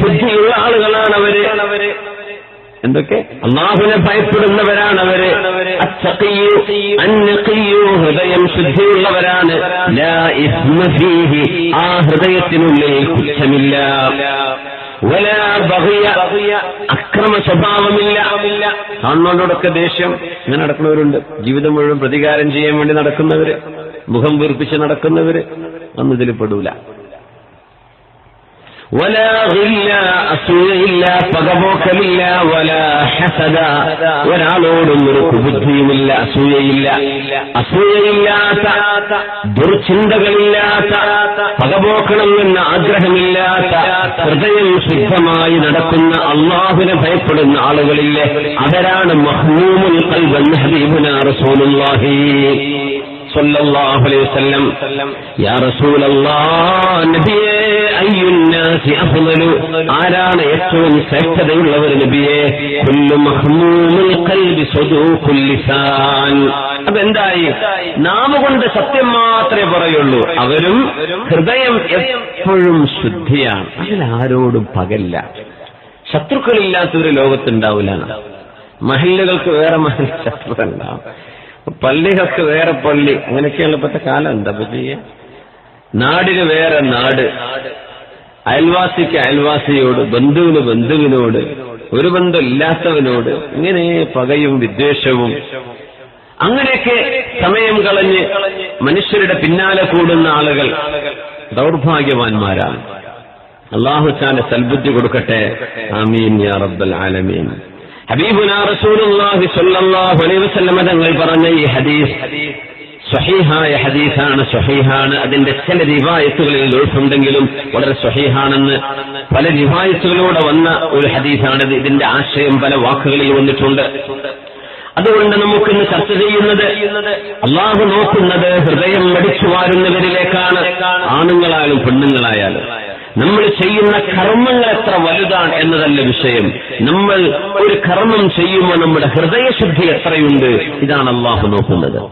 ശുദ്ധിയുള്ള ആളുകളാണ് അവർ എന്തൊക്കെ? അള്ളാഹുനെ ഭയപ്പെടുന്നവരാണ് അവർ ഹൃദയം ശുദ്ധിയുള്ളവരാണ്. ആ ഹൃദയത്തിനുള്ളിൽ കുറ്റമില്ല അക്രമ സ്വഭാവമില്ല. കാണുന്നവരോടൊക്കെ ദേഷ്യം. ഇങ്ങനെ നടക്കുന്നവരുണ്ട്. ജീവിതം മുഴുവൻ പ്രതികാരം ചെയ്യാൻ വേണ്ടി നടക്കുന്നവര്. മുഖം വീർപ്പിച്ച് നടക്കുന്നവര്. അന്ന് ഇതിൽ പെടൂല. അസൂയയില്ല പകപോക്കലില്ല വല ഹസദ ഒരാളോടും ഒരു കുബുദ്ധിയുമില്ല അസൂയയില്ല അസൂയയില്ലാത്ത ദുർചിന്തകളില്ലാത്ത പകപോക്കണം എന്ന ആഗ്രഹമില്ലാത്ത ഹൃദയം ശുദ്ധമായി നടക്കുന്ന അള്ളാഹുവിനെ ഭയപ്പെടുന്ന ആളുകളില്ലേ അവരാണ് മഹ്മൂമുൽ ഖൽബൻ ഹബീബുന റസൂലുള്ളാഹി സല്ലല്ലാഹു അലൈഹി വസല്ലം യാ റസൂലല്ലാഹ് നബിയേ ആരാണ് ഏറ്റവും ശ്രേഷ്ഠതയുള്ളവർ നബിയെ? അതെന്തായി? നാമ കൊണ്ട് സത്യം മാത്രമേ പറയുള്ളൂ. അവരും ഹൃദയം എപ്പോഴും ശുദ്ധിയാണ്. അതിലാരോടും പകല്ല ശത്രുക്കളില്ലാത്ത ഒരു ലോകത്തുണ്ടാവില്ല. മഹിളകൾക്ക് വേറെ മഹിള ശത്രുക്കളുണ്ടാവും. പള്ളികൾക്ക് വേറെ പള്ളി. അങ്ങനെയൊക്കെയുള്ള ഇപ്പോഴത്തെ കാലം. എന്താ പറ്റിയ? നാടിന് വേറെ നാട്. അയൽവാസിക്ക് അയൽവാസിയോട് ബന്ധുവിന് ബന്ധുവിനോട് ഒരു ബന്ധമില്ലാത്തവനോട് ഇങ്ങനെ പകയും വിദ്വേഷവും അങ്ങനെയൊക്കെ സമയം കളഞ്ഞ് മനുഷ്യരുടെ പിന്നാലെ കൂടുന്ന ആളുകൾ ദൗർഭാഗ്യവാന്മാരാണ്. അള്ളാഹുച്ചാന്റെ സൽബുദ്ധി കൊടുക്കട്ടെ. ആമീൻ യാ റബ്ബൽ ആലമീൻ. ഹബീബുന റസൂലുള്ളാഹി അലൈഹി വസല്ലം തങ്ങൾ പറഞ്ഞ ഈ ഹദീസ് സ്വഹീഹായ ഹദീസാണ് സഹീഹാണ് അതിന്റെ ചില റിവായത്തുകളിൽ ദോഷമുണ്ടെങ്കിലും വളരെ സ്വഹീഹാണെന്ന് പല റിവായത്തുകളിലൂടെ വന്ന ഒരു ഹദീസാണിത്. ഇതിന്റെ ആശയം പല വാക്കുകളിൽ വന്നിട്ടുണ്ട്. അതുകൊണ്ട് നമുക്കിന്ന് ചർച്ച ചെയ്യുന്നത് അള്ളാഹു നോക്കുന്നത് ഹൃദയം മടിച്ചു വാരുന്നവരിലേക്കാണ്. ആണുങ്ങളായാലും പെണ്ണുങ്ങളായാലും. നമ്മൾ ചെയ്യുന്ന കർമ്മങ്ങൾ എത്ര വലുതാണ് എന്നതല്ല വിഷയം. നമ്മൾ ഒരു കർമ്മം ചെയ്യുമ്പോൾ നമ്മുടെ ഹൃദയശുദ്ധി എത്രയുണ്ട്? ഇതാണ് അള്ളാഹു നോക്കുന്നത്.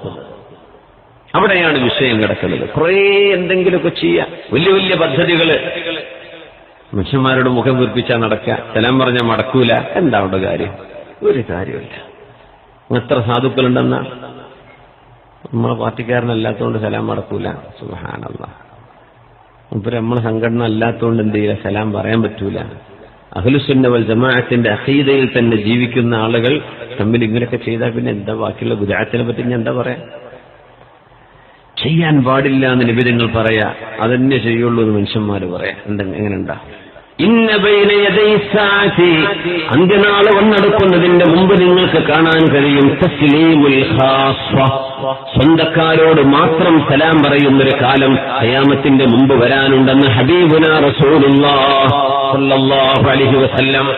അവിടെയാണ് വിഷയം കിടക്കുന്നത്. കുറേ എന്തെങ്കിലുമൊക്കെ ചെയ്യാം. വലിയ വലിയ പദ്ധതികൾ. മനുഷ്യന്മാരോട് മുഖം വീർപ്പിച്ചാൽ നടക്കുക. ചെലം പറഞ്ഞാൽ മടക്കൂല. എന്താ അവിടെ കാര്യം? ഒരു കാര്യമില്ല എത്ര സാധുക്കളുണ്ടെന്ന? നമ്മളെ പാർട്ടിക്കാരനല്ലാത്തതുകൊണ്ട് സലാം മടക്കൂല. സുഹാനല്ല ഇപ്പൊ നമ്മളെ സംഘടന അല്ലാത്തതുകൊണ്ട് എന്ത് ചെയ്യില്ല സലാം പറയാൻ പറ്റൂല. അഖിലുസുന്നവൽ ജമാഅത്തിന്റെ അഖീദയിൽ തന്നെ ജീവിക്കുന്ന ആളുകൾ തമ്മിൽ ഇങ്ങനെയൊക്കെ ചെയ്താൽ പിന്നെ എന്താ ബാക്കിയുള്ള ഗുജറാത്തിനെ പറ്റി ഞാൻ എന്താ പറയാ? ചെയ്യാൻ പാടില്ല എന്ന് നിബിധങ്ങൾ പറയാ. അതന്നെ ചെയ്യുള്ളൂ എന്ന് മനുഷ്യന്മാര് പറയാ. എന്താ എങ്ങനെയുണ്ടാ അന്ത്യനാൾ വന്നെടുക്കുന്നതിന്റെ മുമ്പ് നിങ്ങൾക്ക് കാണാൻ കഴിയും. തസ്ലീമുൽ സ്വന്തക്കാരോട് മാത്രം സലാം പറയുന്നൊരു കാലം അയാമത്തിന്റെ മുമ്പ് വരാനുണ്ടെന്ന് ഹബീബുന അലൈഹി വസല്ലം.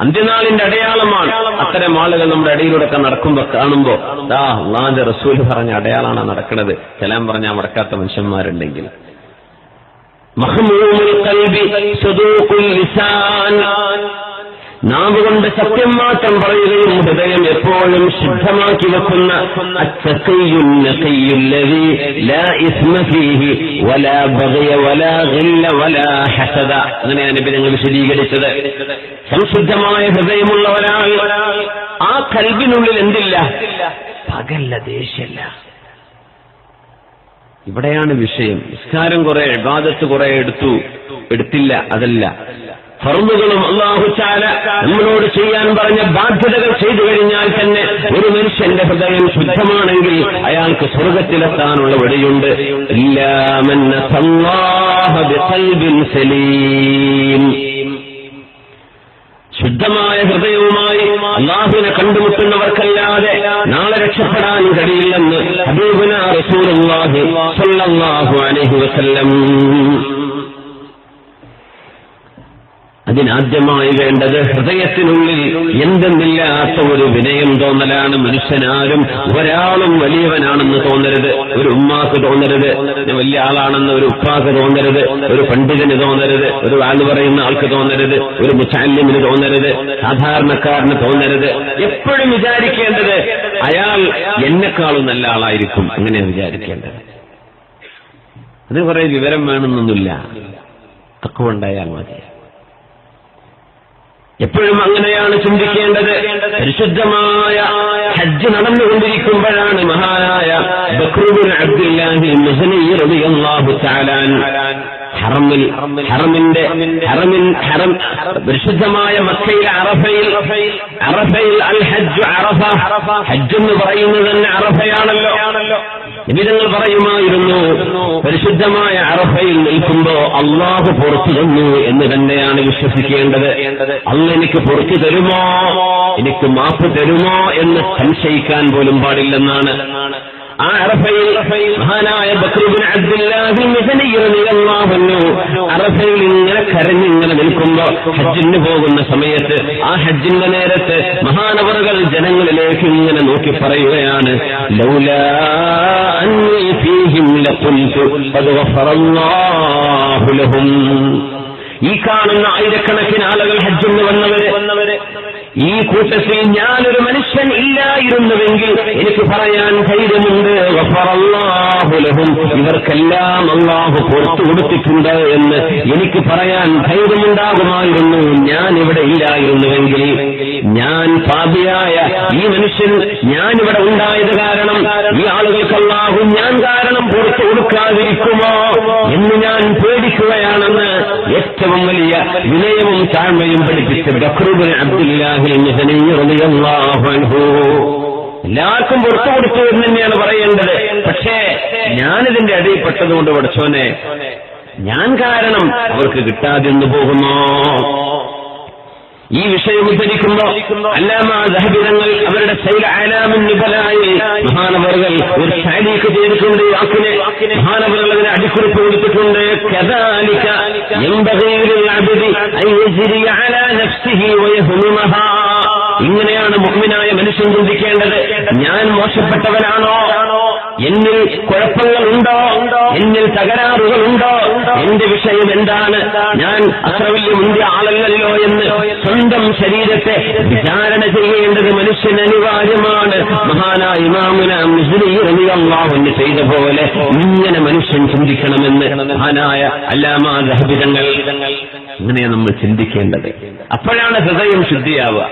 അന്ത്യനാളിന്റെ അടയാളമാണ്. അത്തരം ആളുകൾ നമ്മുടെ ഇടയിലൂടെ നടക്കുമ്പോ കാണുമ്പോ ദാ അള്ളാന്റെ റസൂൽ പറഞ്ഞ അടയാളാണ് നടക്കുന്നത് സലാം പറഞ്ഞാൽ മടക്കാത്ത മനുഷ്യന്മാരുണ്ടെങ്കിൽ. മഹ്മൂമുൽ ഖൽബി സദൂഖുൽ ലിസാൻ. നാവ് കൊണ്ട് സത്യം മാത്രം പറയുകയും ഹൃദയം എപ്പോഴും ശുദ്ധമാക്കി വെക്കുന്ന അങ്ങനെയാണ് ഞങ്ങൾ വിശദീകരിച്ചത്. സംശുദ്ധമായ ഹൃദയമുള്ള ഒരാൾ ആ കൽബിനുള്ളിൽ എന്തില്ല? പകല്ല ദേഷ്യല്ല ഇവിടെയാണ് വിഷയം. നിസ്കാരം കുറെ ഇബാദത്ത് കുറെ എടുത്തു. എടുത്തില്ല അതല്ല. ഫറുമുകളും അള്ളാഹുചാല നമ്മളോട് ചെയ്യാൻ പറഞ്ഞ ബാധ്യതകൾ ചെയ്തു കഴിഞ്ഞാൽ തന്നെ ഒരു മനുഷ്യന്റെ ഹൃദയം ശുദ്ധമാണെങ്കിൽ അയാൾക്ക് സ്വർഗത്തിലെത്താനുള്ള വഴിയുണ്ട്. സലീം. ശുദ്ധമായ ഹൃദയവുമായി അള്ളാഹുവിനെ കണ്ടുമുട്ടുന്നവർക്കല്ലാതെ നാളെ രക്ഷപ്പെടാൻ കഴിയില്ലെന്ന് റസൂലുള്ളാഹി സ്വല്ലല്ലാഹു അലൈഹി വസല്ലം. അതിനാദ്യമായി വേണ്ടത് ഹൃദയത്തിനുള്ളിൽ എന്തെന്നില്ലാത്ത ഒരു വിനയം തോന്നലാണ് മനുഷ്യനാരും ഒരാളും വലിയവനാണെന്ന് തോന്നരുത്. ഒരു ഉമ്മാക്ക് തോന്നരുത്. വലിയ ആളാണെന്ന് ഒരു ഉപ്പാക്ക് തോന്നരുത്. ഒരു പണ്ഡിതന് തോന്നരുത്. ഒരു വാൽ പറയുന്ന ആൾക്ക് തോന്നരുത്. ഒരു മുസാല്യമിന് തോന്നരുത്. സാധാരണക്കാരന് തോന്നരുത്. എപ്പോഴും വിചാരിക്കേണ്ടത് അയാൾ എന്നെക്കാളും നല്ല ആളായിരിക്കും. അങ്ങനെ വിചാരിക്കേണ്ടത്. അത് കുറെ വിവരം വേണമെന്നൊന്നുമില്ല. തക്കവുണ്ടായാൽ മതി. എപ്പോഴും അങ്ങനെയാണ് ചിന്തിക്കേണ്ടത്. പരിശുദ്ധമായ ഹജ്ജ് നടന്നുകൊണ്ടിരിക്കുമ്പോഴാണ് മഹാനായ ബക്രുബിൻ അബ്ദുല്ലാഹി മുസനി റളിയല്ലാഹു തആലാൻ ഹറമിൽ ഹറമിന്റെ ഹറമിൻ ഹറം പരിശുദ്ധമായ മക്കയിലെ അറഫയിൽ അറഫയിൽ അൽ ഹജ്ജ് അറഫ. ഹജ്ജ് എന്ന് പറയുന്നത് തന്നെ അറഫയാണല്ലോ. നിമിതങ്ങൾ പറയുമായിരുന്നു പരിശുദ്ധമായ അറഫയിൽ നിൽക്കുമ്പോ അള്ളാഹു പുറത്തു തന്നു എന്ന് തന്നെയാണ് വിശ്വസിക്കേണ്ടത്. അന്ന് എനിക്ക് പുറത്തു തരുമോ? എനിക്ക് മാപ്പ് തരുമോ എന്ന് സംശയിക്കാൻ പോലും പാടില്ലെന്നാണ്. ആ അറഫയിൽ മഹാനായ ബക്രുബിൻ അബ്ദുല്ലാഹിൽ മിസനിയിരുന്നു അറഫയിൽ ഇങ്ങനെ കരഞ്ഞിങ്ങനെ നിൽക്കുമ്പോ ഹജ്ജിന് പോകുന്ന സമയത്ത് ആ ഹജ്ജിന്റെ നേരത്ത് മഹാനവറുകൾ ജനങ്ങളിലേക്ക് ഇങ്ങനെ നോക്കി പറയുകയാണ് ലൗലാ അന്നി ഫീഹിം ലഖുൽതു ഖദ് ലഹും. ഈ കാണുന്ന ആയിരക്കണക്കിന് ആളുകൾ ഹജ്ജിന് വന്നവര്. വന്നവര് ഈ കൂട്ടത്തിൽ ഞാനൊരു മനുഷ്യൻ ഇല്ലായിരുന്നുവെങ്കിൽ എനിക്ക് പറയാൻ ധൈര്യമുണ്ട്. ഗഫറല്ലാഹുലഹും ഇവർക്കെല്ലാം അള്ളാഹു പുറത്തു കൊടുത്തിട്ടുണ്ട് എന്ന് എനിക്ക് പറയാൻ ധൈര്യമുണ്ടാകുമായിരുന്നു. ഞാൻ ഇവിടെ ഇല്ലായിരുന്നുവെങ്കിൽ ഞാൻ പാപിയായ ഈ മനുഷ്യൻ ഞാൻ ഇവിടെ ഉണ്ടായത് കാരണം ഈ ആളുകൾക്ക് അള്ളാഹു ഞാൻ കാരണം പുറത്തു കൊടുക്കാതിരിക്കുമോ എന്ന് ഞാൻ പേടിക്കുകയാണെന്ന് ഏറ്റവും വലിയ വിനയവും താഴ്മയും പഠിപ്പിച്ച എല്ലാവർക്കും പുറത്തു കൊടുത്തു എന്ന് തന്നെയാണ് പറയേണ്ടത്. പക്ഷേ ഞാനിതിന്റെ അടിയിൽപ്പെട്ടതുകൊണ്ട് പഠിച്ചോനെ ഞാൻ കാരണം അവർക്ക് കിട്ടാതിരുന്നു പോകുമോ ഈ വിഷയം ഉദ്ധരിക്കുമ്പോ അല്ലാമ ദഹബിതങ്ങൾ അവരുടെ മഹാനവറുകൾ ഒരു ശൈലിക്ക് ചെയ്തിട്ടുണ്ട് മഹാനവറുകൾ അതിന് അടിക്കുറിപ്പ് കൊടുത്തിട്ടുണ്ട്. കദാലിക യംബഗീലിൽ للعبد أن يجري على نفسه ويهممها ഇങ്ങനെയാണ് മുഹ്മിനായ മനുഷ്യൻ ചിന്തിക്കേണ്ടത്. ഞാൻ മോശപ്പെട്ടവനാണോ? എന്നിൽ കുഴപ്പങ്ങളുണ്ടോ? എന്നിൽ തകരാറുകളുണ്ടോ? എന്റെ വിഷയം എന്താണ്? ഞാൻ അത്ര വലിയ മുന്തിയ ആളല്ലല്ലോ എന്ന് സ്വന്തം ശരീരത്തെ വിചാരണ ചെയ്യേണ്ടത് മനുഷ്യൻ അനിവാര്യമാണ്. മഹാനായ ഇമാമുന മുസ്ലിം ചെയ്ത പോലെ ഇങ്ങനെ മനുഷ്യൻ ചിന്തിക്കണമെന്ന് മഹാനായ അല്ലാമാ ദഹബിതങ്ങൾ ഇങ്ങനെ നമ്മൾ ചിന്തിക്കേണ്ടത്. അപ്പോഴാണ് ഹൃദയം ശുദ്ധിയാവുക.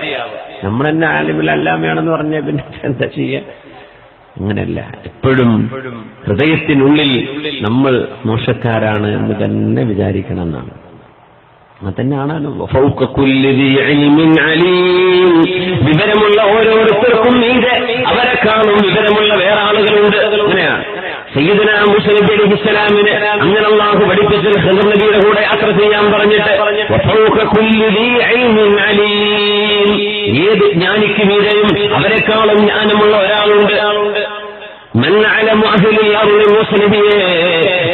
നമ്മൾ തന്നെ ആലിമിൽ അല്ലാമയാണെന്ന് പറഞ്ഞ പിന്നെ എന്താ ചെയ്യുക അങ്ങനെയല്ല എപ്പോഴും ഹൃദയത്തിനുള്ളിൽ നമ്മൾ മോശക്കാരാണ് എന്ന് തന്നെ വിചാരിക്കണം എന്നാണ്. അലീം. വിവരമുള്ള ഓരോരുത്തർക്കും അവരെ കാണും. വിവരമുള്ള വേറെ ആളുകളുണ്ട്. അങ്ങനെയാണ് സയ്യിദന മുസ്ലിം അലിഹിസ്സലാമിന് അങ്ങനെ അള്ളാഹു പഠിപ്പിച്ച ഹസർ കൂടെ യാത്ര ചെയ്യാൻ പറഞ്ഞിട്ട്. ഏത് ജ്ഞാനിക്ക് മീതെയും അവരെക്കാളും ജ്ഞാനമുള്ള ഒരാളുണ്ട്.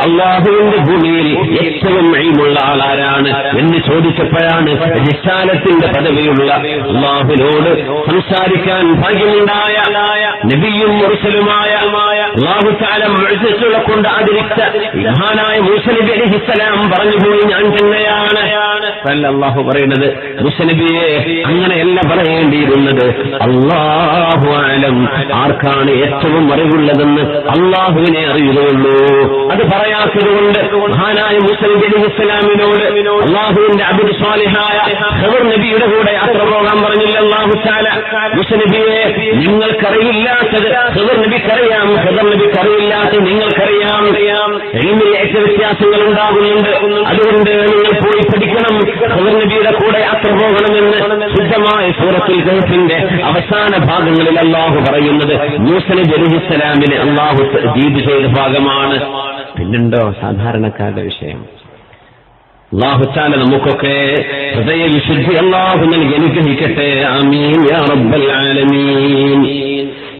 അള്ളാഹുവിന്റെ ഭൂമിയിൽ ഏറ്റവും അഴിമുള്ള ആളാരാണ് എന്ന് ചോദിച്ചപ്പോഴാണ് അടിസ്ഥാനത്തിന്റെ പദവിയുള്ള അള്ളാഹുവിനോട് സംസാരിക്കാൻ ഭാഗ്യമുണ്ടായ നബിയും മുറിസലുമായ അള്ളാഹു മുഴുത്തുകളെ കൊണ്ട് ആദരിച്ച മഹാനായ മുസലിബി അലിഹിസ്സലാം പറഞ്ഞുപോയി ഞാൻ തന്നെ അള്ളാഹു പറയുന്നത് മുസനബിയെ അങ്ങനെയല്ല പറയേണ്ടിയിരുന്നത്. അള്ളാഹു ആലം ആർക്കാണ് ഏറ്റവും അറിവുള്ളതെന്ന് അള്ളാഹുവിനെ അറിയുകയുള്ളൂ. അത് പറയാത്തതുകൊണ്ട് മഹാനായ മുസ്ലിം ഇസ്ലാമിനോട് അള്ളാഹുവിന്റെ അബുദ് സ്വാലിഹായ ഖബർ നബിയുടെ കൂടെ യാത്ര പോകാൻ പറഞ്ഞില്ല. അള്ളാഹു മുസ്ലിബിയെ മുസനബിയെ നിങ്ങൾക്കറിയില്ലാത്തത് സുഹർ നബിക്കറിയാം സുഹർ നബിക്കറിയില്ലാത്ത നിങ്ങൾക്കറിയാം. എങ്ങനെ ഏറ്റ വ്യത്യാസങ്ങൾ ഉണ്ടാകുന്നുണ്ട് അതുകൊണ്ട് നിങ്ങൾ പോയി പഠിക്കണം. സുഹർ നബിയുടെ കൂടെ യാത്ര പോകണമെന്ന് ശുദ്ധമായ സൂറത്തിൽ ഗൾഫിന്റെ അവസാന ഭാഗങ്ങളിൽ അള്ളാഹു പറയുന്നത് മൂസന ജലുഹിസ്സലാമിന് അള്ളാഹു ജീത് ചെയ്ത ഭാഗമാണ്. പിന്നുണ്ടോ സാധാരണക്കാരുടെ വിഷയം. അള്ളാഹുച്ചാല നമുക്കൊക്കെ ഹൃദയ വിശുദ്ധി അള്ളാഹു നൽകി അനുഗ്രഹിക്കട്ടെ. ആമീൻ യാ റബ്ബൽ ആലമീൻ.